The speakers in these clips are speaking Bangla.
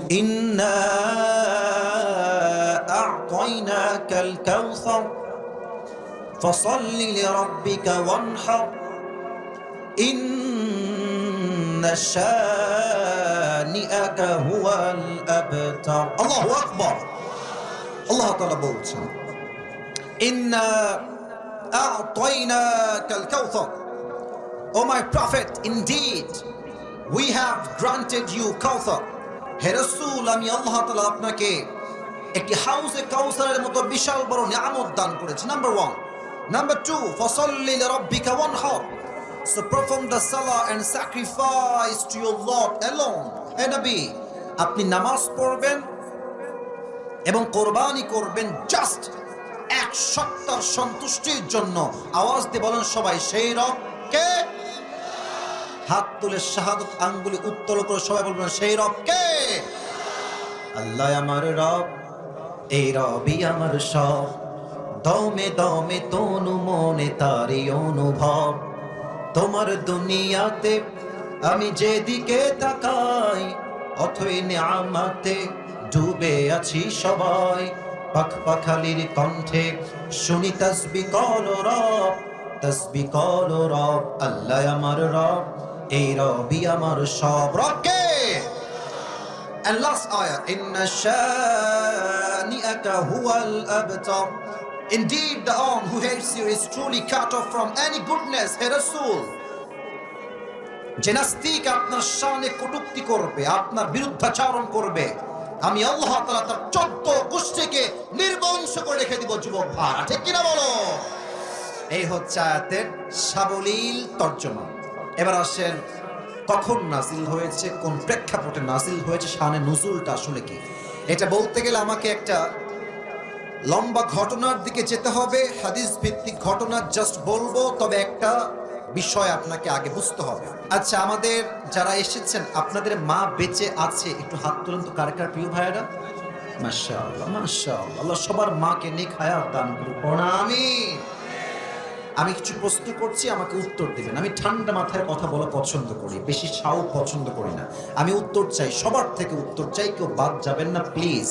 إنا أعطيناك الكوثر فصل لربك وانحر إن شانئك هو الأبتر الله أكبر الله تعالى বলছেন إنا أعطيناك الكوثر O my prophet, indeed, we have granted you Kawthar. হে রসুল, আমি আল্লাহ তালা আপনাকে একটি হাউসে কাউসারের মতো বিশাল বড় নিয়ামত দান করেছি। নাম্বার ওয়ান নাম্বার টু ফসল্লি রব্বিকা ওয়ান হক So perform the salah and sacrifice to your Lord alone. হে নবী, আপনি নামাজ পড়বেন এবং কোরবানি করবেন জাস্ট এক সত্তার সন্তুষ্টির জন্য। আওয়াজ দিয়ে বলেন সবাই, সেই রব কে? হাত তুলে শাহাদত আঙ্গুলি উত্তোল করে সবাই বলবেন, সেই রব কে? আল্লাহ আমার রব, এই রবই আমার সব। দমে দমে তনু মনে তারি অনুভব। তোমার দুনিয়াতে আমি যেদিকে তাকাই, অথই নিয়ামাতে ডুবে আছি সবাই। পাখ পাখালির কণ্ঠে শুনি তসবি কল রব, তসবি কল রব। আল্লাহ আমার রব, এই রবি আমার সব। রবকে And last ayah, Inna shani'aka huwal abtar. Indeed, the one who hates you is truly cut off from any goodness, হে রাসূল যে নাস্তিক আপনার শানে কটূক্তি করবে আপনার বিরুদ্ধাচারণ করবে আমি আল্লাহ তাআলা তার চোদ্দ গোষ্ঠীকে নির্বংশ করে রেখে দিব যুবক ভাড়া ঠিক কিনা বলো? এই হচ্ছে আয়াতের সাবলীল তর্জমা। এবার আসেন কখন নাজিল হয়েছে, কোন প্রেক্ষাপটে নাজিল হয়েছে, শানে নজুলটা আসলে কি? এটা বলতে গেলে আমাকে একটা লম্বা ঘটনার দিকে যেতে হবে হাদিস ভিত্তিক ঘটনা জাস্ট বলব, তবে একটা বিষয় আপনাকে আগে বুঝতে হবে। আচ্ছা আমাদের যারা এসেছেন, আপনাদের মা বেঁচে আছে, একটু হাত তুলেন তো প্রিয় ভাইয়েরা? মাশাআল্লাহ মাশাআল্লাহ, আল্লাহ সবার মাকে নেক হায়াত দান করুন আমিন। আমি কিছু প্রশ্ন করছি, আমাকে উত্তর দিবেন। আমি ঠান্ডা মাথায় কথা বলা পছন্দ করি, বেশি সাউ পছন্দ করি না। আমি উত্তর চাই, সবার থেকে উত্তর চাই, কেউ বাদ যাবেন না প্লিজ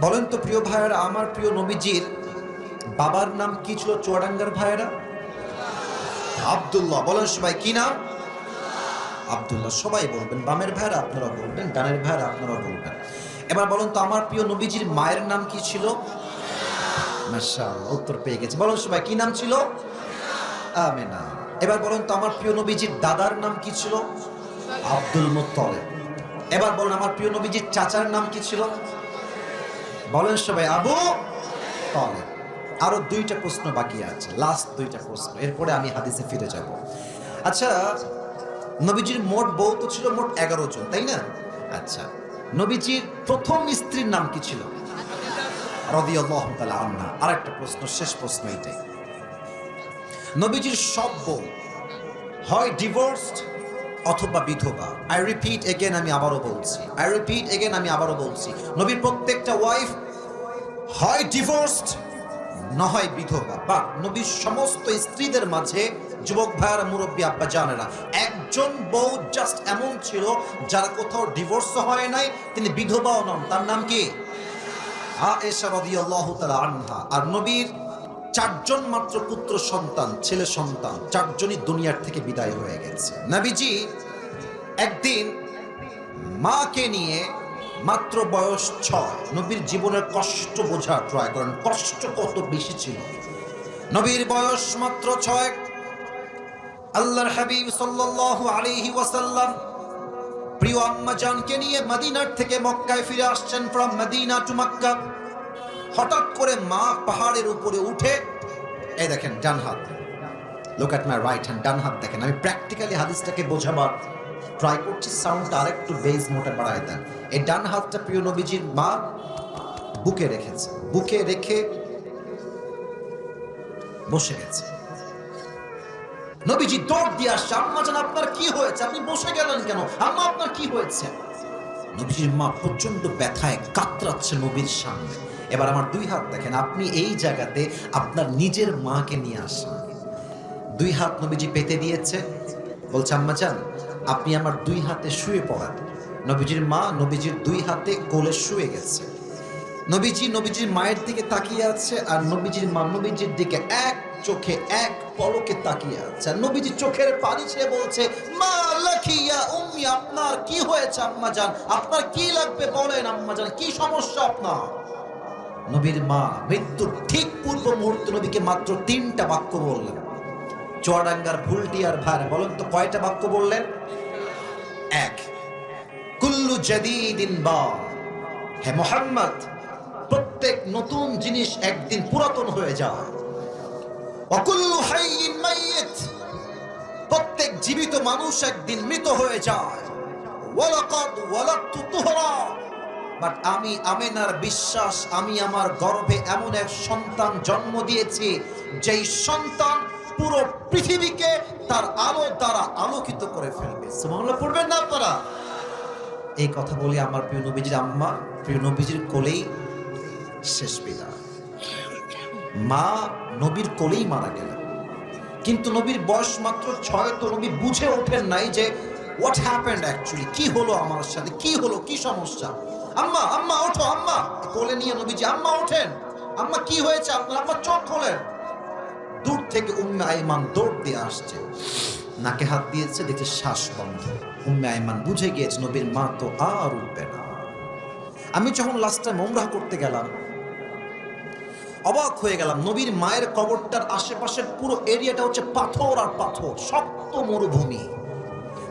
বলেন তো প্রিয় ভাইয়েরা, আমার প্রিয় নবীজির বাবার নাম কি ছিল চুয়াডাঙ্গার ভাইয়েরা? আব্দুল্লাহ। বলেন সবাই, কি নাম? আবদুল্লাহ। সবাই বলবেন, বামের ভাইয়েরা আপনারা বলবেন, ডানের ভাইয়েরা আপনারা বলবেন। এবার বলুন তো, আমার প্রিয় নবীজির মায়ের নাম কি ছিল? মাশাআল্লাহ, উত্তর পেয়ে গেছে। বলুন সবাই, কি নাম ছিল? আমেনা। এবার বলুন তো, আমার প্রিয় নবীজির দাদার নাম কি ছিল? Abdul Muttalib. এবার বলুন, আমার প্রিয় নবীজির চাচার নাম কি ছিল? বলেন সবাই, আবু তালেব। আরও দুইটা প্রশ্ন বাকি আছে লাস্ট দুইটা প্রশ্ন, এরপরে আমি হাদিসে ফিরে যাব। আচ্ছা নবীজির মোট বউ তো ছিল মোট এগারো জন, তাই না? আচ্ছা নবীজির প্রথম স্ত্রীর নাম কি ছিল? রদিয়াল্লাহু তাআলা আনহা। আরেকটা প্রশ্ন, শেষ প্রশ্ন এটাই। নবীজির সব বউ, হয় ডিভোর্সড অথবা বিধবা। আই রিপিট এগেন আমি আবারও বলছি। আই রিপিট এগেন আমি আবারও বলছি। নবীর প্রত্যেকটা ওয়াইফ হয় ডিভোর্সড না হয় বিধবা। বা নবীর সমস্ত স্ত্রীদের মাঝে যুবক ভাইয়ারা, মুরব্বী আব্বা জানেরা, একজন বউ জাস্ট এমন ছিল যারা কোথাও ডিভোর্স হয় নাই, তিনি বিধবাও নন। তার নাম কি? আনহা। আর নবীর চারজন মাত্র পুত্র সন্তান, ছেলে সন্তান, চারজনই দুনিয়ার থেকে বিদায় হয়ে গেছে। নবীজি একদিন মাকে নিয়ে মাত্র বয়স ছয়, নবীর জীবনের কষ্ট বোঝা ট্রাই করেন। কষ্ট কত বেশি ছিল? নবীর বয়স মাত্র ছয়। আল্লাহর হাবিব সাল্লাল্লাহু আলাইহি ওয়াসাল্লাম প্রিয় আম্মা জানকে নিয়ে মদিনার থেকে মক্কায় ফিরে আসছেন ফ্রম মদিনা টু মক্কা হঠাৎ করে মা পাহাড়ের উপরে উঠে, এই দেখেন, ডান হাত। Look at my right hand ডান হাত দেখেন। আমি প্র্যাকটিক্যালি হাদিসটাকে বোঝাবার ট্রাই করছি সাউন্ডটা আরেকটু বেজ মোটা বাড়ায় দেন। এই ডান হাতটা প্রিয় নবীজির মা বুকে রেখেছে। বুকে রেখে বসে গেছে। নবীজি দৌড় দিয়ে আসছে, আম্মা জান, আপনার কি হয়েছে? আপনি বসে গেলেন কেন? আম্মা, আপনার কি হয়েছে? নবীজির মা প্রচণ্ড ব্যথায় কাতরাচ্ছে নবীর সামনে। এবার আমার দুই হাত দেখেন, আপনি এই জায়গাতে আপনার নিজের মাকে নিয়ে আসেন। দুই হাত নবীজি পেতে দিয়েছে। বলছে, আম্মা জান, আপনি আমার দুই হাতে শুয়ে পড়ান। নবীজির মা নবীজির দুই হাতে কোলে শুয়ে গেছে। নবীজি নবীজির মায়ের দিকে তাকিয়ে আছে আর নবীজির মা নবীজির দিকে এক চোখে, এক পলকে তাকিয়ে আছে। আর নবীজি চোখের পানি ছেড়ে বলছে, মা লাখিয়া উম্মি, আপনার কি হয়েছে আম্মা জান? আপনার কি লাগবে বলেন আম্মা জান? কি সমস্যা আপনার? নবীর মা মৃত্যুর ঠিক পূর্ব মুহূর্তে নবীকে মাত্র তিনটা বাক্য বললেন। চুয়াডাঙ্গার ভুলটি আর ভার, বলেন তো কয়টা বাক্য বললেন? এক, কুল্লু জাদিদিন বা। হে মোহাম্মদ, প্রত্যেক নতুন জিনিস একদিন পুরাতন হয়ে যায়। অকুল্লু হাইয়িন মাইয়িত, প্রত্যেক জীবিত মানুষ একদিন মৃত হয়ে যায়। ওয়ালাকাদ ওয়ালাদতু তুহরা। বাট আমি, আমেনার বিশ্বাস, আমি আমার গর্ভে এমন এক সন্তান জন্ম দিয়েছি, যেই সন্তান পুরো পৃথিবীকে তার আলো দ্বারা আলোকিত করে ফেলবে। সুবহানাল্লাহ, পড়বেন না আপনারা? এই কথা বলে আমার প্রিয় নবীজির আম্মা, প্রিয় নবীজির কোলেই শেষ বিদায়। মা নবীর কোলেই মারা গেলেন। কিন্তু নবীর বয়স মাত্র ছয়, তো নবী বুঝে ওঠেন নাই যে হোয়াট হ্যাপেন্ড অ্যাকচুয়ালি কি হলো আমার সাথে? কি হলো? কি সমস্যা? আম্মা আম্মা, ওঠো, আম্মা। কোলে নিয়ে নবীজি, আম্মা, ওঠেন। আম্মা, কি হয়েছে আপনার? আম্মা, চোখ খোলেন। দূর থেকে উম্মে আইমান দৌড় দিয়ে আসছে। নাকে হাত দিয়েছে, দেখছে শ্বাস বন্ধ। উম্মে আইমান বুঝে গিয়েছে, নবীর মা তো আর উঠবে না। আমি যখন লাস্টে মোমরা করতে গেলাম, অবাক হয়ে গেলাম, নবীর মায়ের কবরটার আশেপাশের পুরো এরিয়াটা হচ্ছে পাথর আর পাথর, শক্ত মরুভূমি।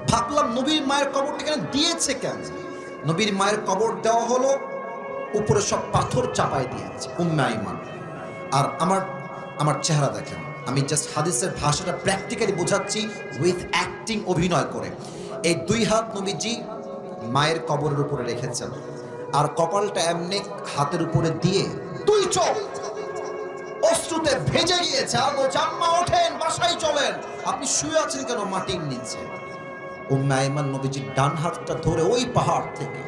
ভাবলাম নবীর মায়ের কবরটা কেন দিয়েছে কেন? নবীর মায়ের কবর দেওয়া হলো, উপরে সব পাথর চাপাই দিয়েছে, উম্মে আইমান আর আমার আমার চেহারা দেখেন, আমি জাস্ট হাদিসের ভাষাটা প্র্যাকটিক্যালি বোঝাচ্ছি উইথ অ্যাক্টিং অভিনয় করে। এই দুই হাত নবীজি মায়ের কবরের উপরে রেখেছেন, আর কপালটা এমনি হাতের উপরে দিয়ে দুই চোখ অশ্রুতে ভেজে গিয়েছে। আর ওঠেন, বাসায় চলেন। আপনি শুয়ে আছেন কেন মাটির নিচে? উম্মে আইমান নবীজির ডান হাতটা ধরে ওই পাহাড় থেকে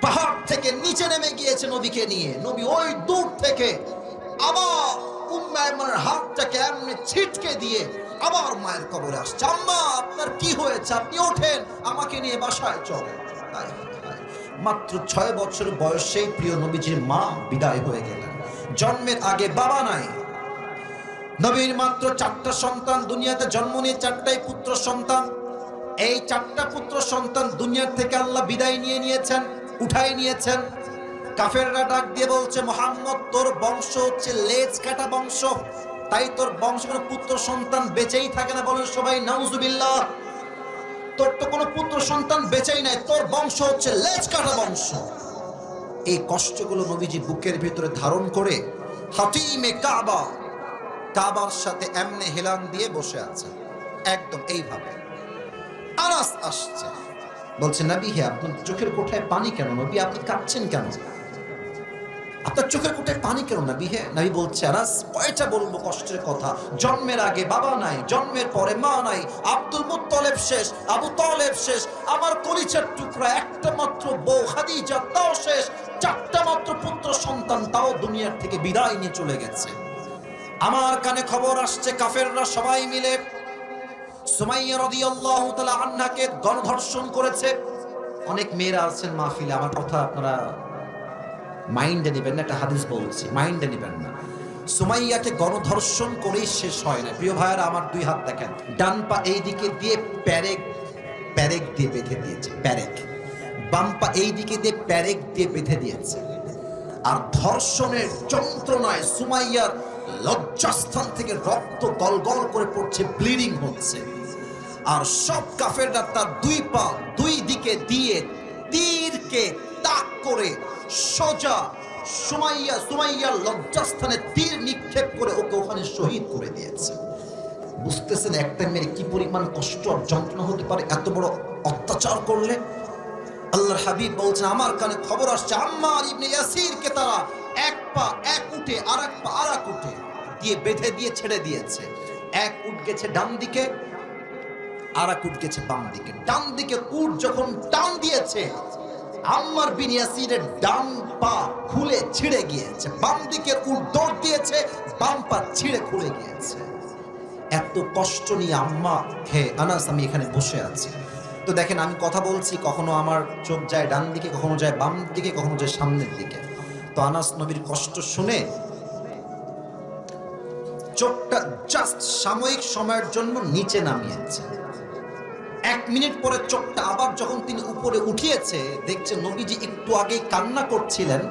পাহাড় থেকে নিচে নেমে গিয়েছে নবীকে নিয়ে। নবী ওই দূর থেকে আবার উম্মে আইমানের হাতটাকে এমনি ছিটকে দিয়ে আবার মায়ের কবরে আসছে। আম্মা, আপনার কি হয়েছে? আপনি ওঠেন, আমাকে নিয়ে বাসায় হায়। মাত্র ছয় বছর বয়সেই প্রিয় নবীজির মা বিদায় হয়ে গেলেন। জন্মের আগে বাবা নাই। নবীর মাত্র চারটা সন্তান, দুনিয়াতে জন্ম নিয়ে চারটাই পুত্র সন্তান। এই চারটা পুত্র সন্তান দুনিয়ার থেকে আল্লাহ বিদায় নিয়ে নিয়েছেন, উঠাই নিয়েছেন। কাফেররা ডাক দিয়ে বলছে, মোহাম্মদ, তোর বংশ হচ্ছে লেজ কাটা বংশ। তাই তোর বংশ কোনো পুত্র সন্তান বেঁচেই থাকে না বলেন সবাই, নাউজুবিল্লাহ। তোর তো কোনো পুত্র সন্তান বেঁচেই নাই, তোর বংশ হচ্ছে লেজ কাটা বংশ। এই কষ্টগুলো নবীজি বুকের ভিতরে ধারণ করে হাতিমে কাবা, কাবার সাথে এমনে হেলান দিয়ে বসে আছে একদম এইভাবে। আনাস আসছে। বলছে, নবী, হে আপনার চোখের কোঠায় পানি কেন? নবী, আপনি কাঁদছেন কেন? আপনার চোখের কোঠায় পানি কেন, নবী, হে? নবী বলছে আনাস কয়টা বলব কষ্টের কথা। জন্মের আগে বাবা নাই, জন্মের পরে মা নাই। আব্দুল মুত্তলেব শেষ, আবু তলেব শেষ। আমার কলিচার টুকরা একটা মাত্র বউ, খাদিজা, তাও শেষ। চারটা মাত্র পুত্র সন্তান, তাও দুনিয়ার থেকে বিদায় নিয়ে চলে গেছে। আমার কানে খবর আসছে, কাফেররা সবাই মিলে সুমাইয়া রাদিয়াল্লাহু তাআলা আনহাকে গণধর্ষণ করেছে। অনেক মেয়েরা আছেন মাহফিলে, আমার কথা আপনারা মাইন্ডে নেবেন না, একটা হাদিস বলছি, মাইন্ডে নেবেন না। সুমাইয়াকে গণধর্ষণ করেই শেষ হয় না। প্রিয় ভাইয়ারা, আমার দুই হাত দেখেন, ডান পা এই দিকে দিয়ে প্যারেক প্যারেক দিয়ে বেঁধে দিয়েছে, প্যারেক। বাম পা এই দিকে দিয়ে প্যারেক দিয়ে বেঁধে দিয়েছে। আর ধর্ষণের যন্ত্রণায় সুমাইয়ার লজ্জাস্থান থেকে রক্ত গলগল করে পড়ছে ব্লিডিং হচ্ছে। আর সব কাফেররা তার দুই পা দুই দিকে দিয়ে তীরকে তাক করে সোজা সুমাইয়া সুমাইয়ার লজ্জাস্থানে তীর নিক্ষেপ করে ওকে ওখানে শহীদ করে দিয়েছে। বুঝতেছেন একটা মেয়ে কি পরিমাণ কষ্ট আর যন্ত্রণা হতে পারে? এত বড় অত্যাচার করলে? আল্লাহর হাবিব বলছেন আমার কানে খবর আসছে, আম্মার ইবনে ইয়াসিরকে তারা এক পা এক উঠে আর এক পা আর এক উঠে দিয়ে বেঁধে দিয়ে ছেড়ে দিয়েছে। এক উঠ গেছে ডান দিকে আর এক গেছে বাম দিকে ডান দিকে উঠ যখন টান দিয়েছে, আম্মার বিন ইয়াসিরের ডান পা খুলে ছিঁড়ে গিয়েছে। বাম দিকে উঠ দৌড় দিয়েছে, বাম পা ছিঁড়ে খুলে গিয়েছে। এত কষ্ট নিয়ে আম্মা, হে আনাস, আমি এখানে বসে আছি। তো দেখেন, আমি কথা বলছি, কখনো আমার চোখ যায় ডান দিকে কখনো যায় বাম দিকে কখনো যায় সামনের দিকে। তো আনাস নবীর কষ্ট শুনে চোখটা জাস্ট সাময়িক সময়ের জন্য নিচে নামিয়েছে। এক মিনিট পরে চোখটা আবার যখন তিনি উপরে উঠিয়েছে, দেখছে নবীজি একটু আগেই কান্না করছিলেন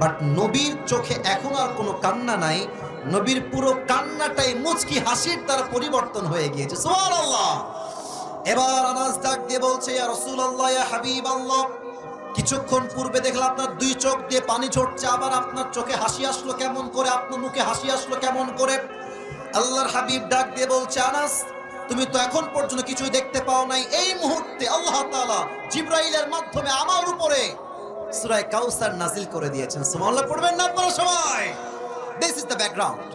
বাট নবীর চোখে এখন আর কোনো কান্না নাই। নবীর পুরো কান্নাটাই মুচকি হাসির তার পরিবর্তন হয়ে গিয়েছে। এবার আনাজ ডাক দিয়ে বলছে রাসূলুল্লাহ, ইয়া হাবিবাল্লাহ! কিছুক্ষণ পূর্বে দেখলাম আপনার দুই চোখ দিয়ে পানি ঝরছে, আবার আপনার চোখে হাসি আসলো কেমন করে? আপনার মুখে হাসি আসলো কেমন করে? আল্লাহর হাবিব ডাক দিয়ে বলছে, আনাস তুমি তো এখন পর্যন্ত কিছুই দেখতে পাও নাই। এই মুহূর্তে আল্লাহ তাআলা জিব্রাইলের মাধ্যমে আমার উপরে সূরা কাউসার নাজিল করে দিয়েছেন। সুবহানাল্লাহ, পড়বেন না আপনারা সবাই? দিস ইজ দ্য ব্যাকগ্রাউন্ড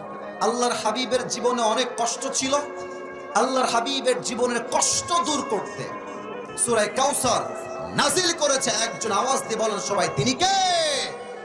আল্লাহর হাবিবের জীবনে অনেক কষ্ট ছিল। আল্লাহর হাবিবের জীবনের কষ্ট দূর করতে সুরায় কাউসার নাজিল করেছে। একজন আওয়াজ দিয়ে বলেন সবাই, তিনি কে?